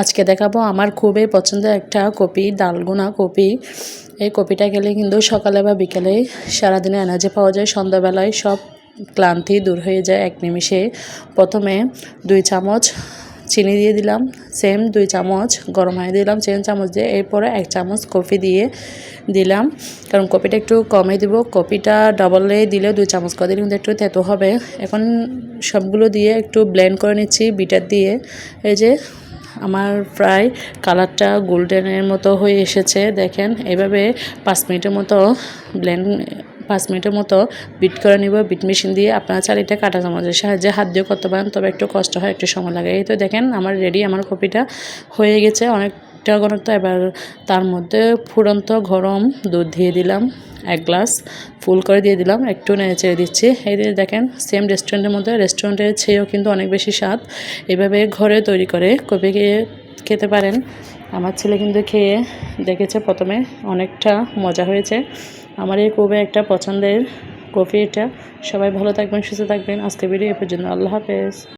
আজকে দেখাবো আমার খুবই পছন্দের একটা কপি, ডালগোনা কপি। এই কপিটা খেলে কিন্তু সকালে বা বিকেলে সারাদিনে এনার্জি পাওয়া যায়, সন্ধ্যাবেলায় সব ক্লান্তি দূর হয়ে যায় এক নিমিষে। প্রথমে দুই চামচ চিনি দিয়ে দিলাম সেম দুই চামচ গরম হয়ে দিলাম চেন চামচ দিয়ে এরপরে এক চামচ কফি দিয়ে দিলাম। কারণ কপিটা একটু কমে দিব, কপিটা ডবলে দিলে দুই চামচ করে দিলে কিন্তু একটু তেতো হবে। এখন সবগুলো দিয়ে একটু ব্লেন্ড করে নিচ্ছি বিটার দিয়ে। এই যে আমার প্রায় কালারটা গোল্ডেনের মতো হয়ে এসেছে, দেখেন। এভাবে পাঁচ মিনিটের মতো ব্লেন্ড পাঁচ মিনিটের মতো বিট করে নিব বিট মেশিন দিয়ে। আপনারা চাইলে এটা কাটা চামচের সাহায্যে, হাত দিয়ে করতে পারেন তবে একটু কষ্ট হয়, একটু সময় লাগে। এই তো দেখেন, আমার রেডি আমার কপিটা হয়ে গেছে। অনেকটা ঘনত্ব, এবার তার মধ্যে ফুরন্ত গরম দুধ দিয়ে দিলাম। এক গ্লাস ফুল করে দিয়ে দিলাম, একটু নেড়ে চেড়ে দিচ্ছি। এই যে দেখেন সেম রেস্টুরেন্টের মধ্যে রেস্টুরেন্টের চেয়েও কিন্তু অনেক বেশি স্বাদ। এভাবে ঘরে তৈরি করে কপি খেতে পারেন? আমার ছেলে কিন্তু খেয়ে দেখেছে প্রথমে, অনেকটা মজা হয়েছে। আমার এই খুবই একটা পছন্দের কফি এটা। সবাই ভালো থাকবেন, সুস্থ থাকবেন। আজকে ভিডিও এ পর্যন্ত। আল্লাহ হাফেজ।